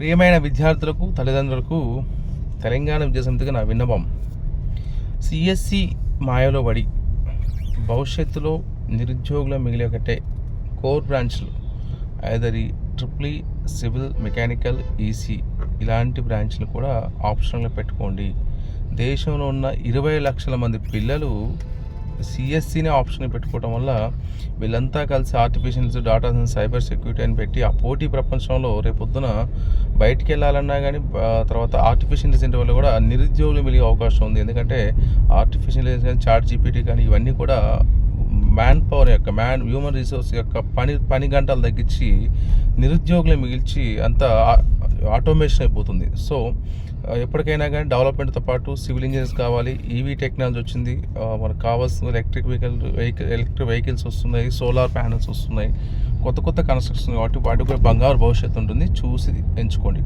ప్రియమైన విద్యార్థులకు తల్లిదండ్రులకు తెలంగాణ విద్యాసమితికి నా విన్నపం. సిఎస్సి మాయలో పడి భవిష్యత్తులో నిరుద్యోగుల మిగిలి ఒకటే కోర్ బ్రాంచ్లు ఐదరి triple E civil mechanical EC ఇలాంటి బ్రాంచ్లు కూడా ఆప్షన్లో పెట్టుకోండి. దేశంలో ఉన్న ఇరవై లక్షల మంది పిల్లలు సిఎస్సిని ఆప్షన్ పెట్టుకోవడం వల్ల వీళ్ళంతా కలిసి artificials data science cyber security అని పెట్టి ఆ పోటీ ప్రపంచంలో రేపొద్దున బయటికి వెళ్ళాలన్నా కానీ తర్వాత ఆర్టిఫిషియల్ ఇంటెలిజెంట్ వల్ల కూడా నిరుద్యోగులు మిలిగే అవకాశం ఉంది. ఎందుకంటే ఆర్టిఫిషియల్ ఇంటెలిజెన్స్ చాట్ జీపీటీ కానీ ఇవన్నీ కూడా మ్యాన్ పవర్ యొక్క మ్యాన్ హ్యూమన్ రిసోర్స్ యొక్క పని పని గంటలు తగ్గించి నిరుద్యోగులు మిగిల్చి అంత ఆటోమేషన్ అయిపోతుంది. సో ఎప్పటికైనా కానీ డెవలప్మెంట్తో పాటు సివిల్ ఇంజనీర్స్ కావాలి. ఈవీ టెక్నాలజీ వచ్చింది. మనకు కావాల్సిన electric vehicle vehicle electric vehicles వస్తున్నాయి. సోలార్ ప్యానల్స్ వస్తున్నాయి. కొత్త కొత్త కన్స్ట్రక్షన్ కాబట్టి వాటికి కూడా బంగారు భవిష్యత్తు ఉంటుంది. చూసి ఎంచుకోండి.